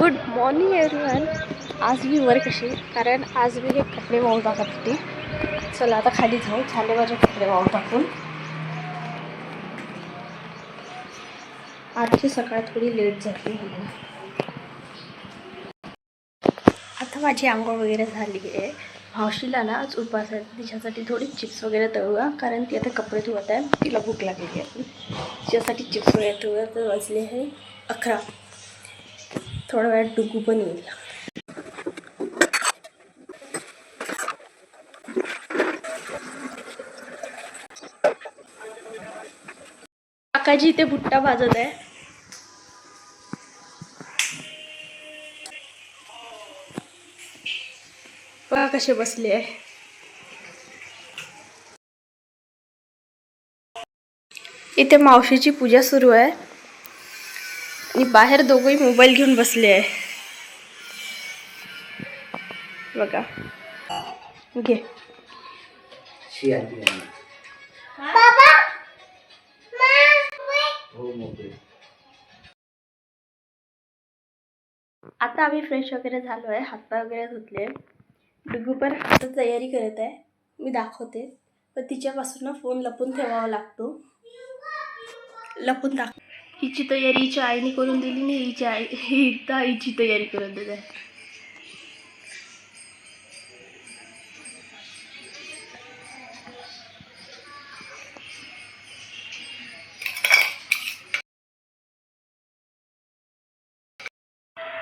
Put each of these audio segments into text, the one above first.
Good morning everyone आज मी वर कशी कारण आज मी हे कपडे वाहू टाकत होती. चला आता खाली जाऊ. झाले माझे कपडे वाहू टाकून. आजची सकाळ थोडी लेट झाली. आता माझी आंघोळ वगैरे झाली आहे. मावशीला ना आज उपवास आहे तिच्यासाठी थोडी चिप्स वगैरे तळूया कारण ती आता कपडे धुवत आहे. तिला भूक लागलेली आहे. तिच्यासाठी चिप्स वगैरे तळूया तर वाजले आहे अकरा. थोडा वेळात डुकू पण येईल काकाजी इथे भुट्टा भाजत आहे. पहा कसे बसले आहे. इथे मावशीची पूजा सुरू आहे. आणि बाहेर दोघंही मोबाईल घेऊन बसले आहे. बघा. घे. हो आता आम्ही फ्रेश वगैरे झालो आहे हातपाय वगैरे धुतले. डुगू पण आता तयारी करत आहे. मी दाखवते. पण तिच्यापासून ना फोन लपून ठेवावा लागतो. लपून दाख हिची तयारी हिच्या आईने करून दिली नाही हिची आई ही हिची तयारी करून देत. आहे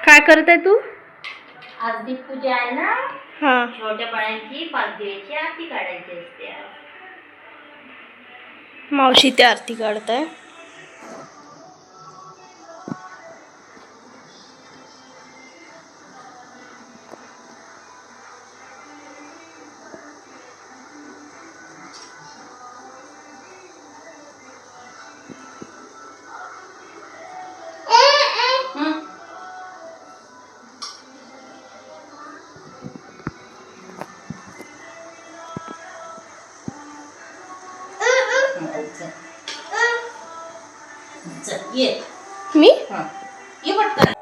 काय करत आहे तू? आज दीपपूजा आहे ना? हां. छोट्या पाण्याची पाच दिवशी आरती काढायची असते. मावशी ते आरती काढत आहे चल, ये मी हं. ये पटकन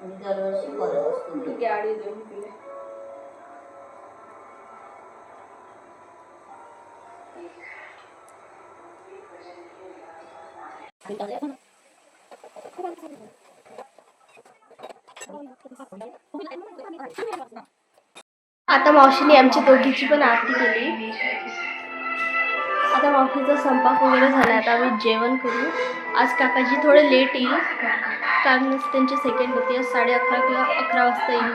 आणि दरवर्षी करत असतो मी. गाडी देऊन दिले आता मावशीने आमची दोघीची पण आरती केली. आता मावशीचा स्वयंपाक वगैरे झाला आता आम्ही जेवण करू. आज काकाजी थोडे लेट येईल. कारण त्यांची सेकंड होते. आज साडे अकरा किंवा अकरा वाजता येईल.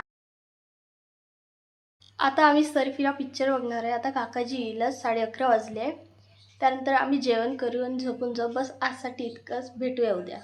आता आम्ही सर्फिला पिक्चर बघणार आहे. आता काकाजी येईलच साडे अकरा वाजले. त्यानंतर आम्ही जेवण करू आणि झोपून जाऊ. बस आजसाठी इतकंच. भेटूया उद्या.